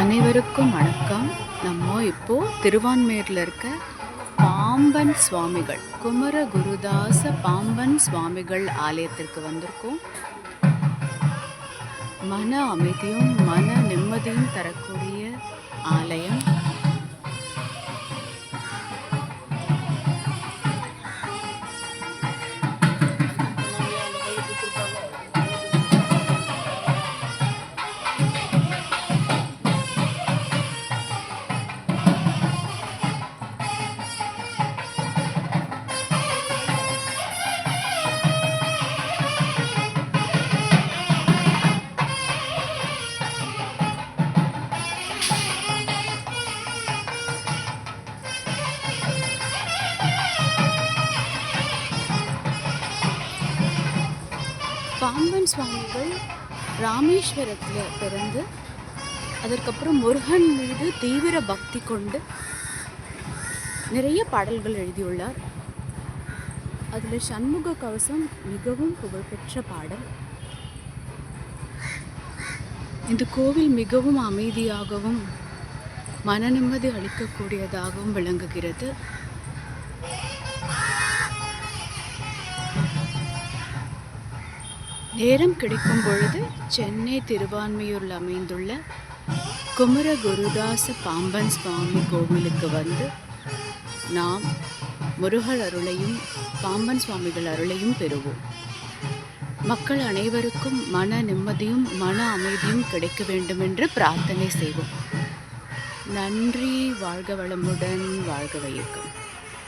அனைவருக்கும் வணக்கம். நம்ம இப்போ திருவான்மையூரில் இருக்க பாம்பன் சுவாமிகள் குமர குருதாச பாம்பன் சுவாமிகள் ஆலயத்திற்கு வந்திருக்கோம். மன அமைதியும் மன நிம்மதியும் தரக்கூடிய ஆலயம். பாம்பன் சுவாமிகள் ராமேஸ்வரத்தில் பிறந்து அதற்கப்புறம் முருகன் மீது தீவிர பக்தி கொண்டு நிறைய பாடல்கள் எழுதியுள்ளார். அதில் சண்முக கவசம் மிகவும் புகழ்பெற்ற பாடல். இந்த கோவில் மிகவும் அமைதியாகவும் மன நிம்மதி அளிக்கக்கூடியதாகவும் விளங்குகிறது. நேரம் கிடைக்கும் பொழுது சென்னை திருவான்மையூரில் அமைந்துள்ள குமர குருதாச பாம்பன் சுவாமி கோவிலுக்கு வந்து நாம் முருகர் அருளையும் பாம்பன் சுவாமிகள் அருளையும் பெறுவோம். மக்கள் அனைவருக்கும் மன நிம்மதியும் மன அமைதியும் கிடைக்க வேண்டும் என்று பிரார்த்தனை செய்வோம். நன்றி வாழ்க வளமுடன் வாழ்க வையகம்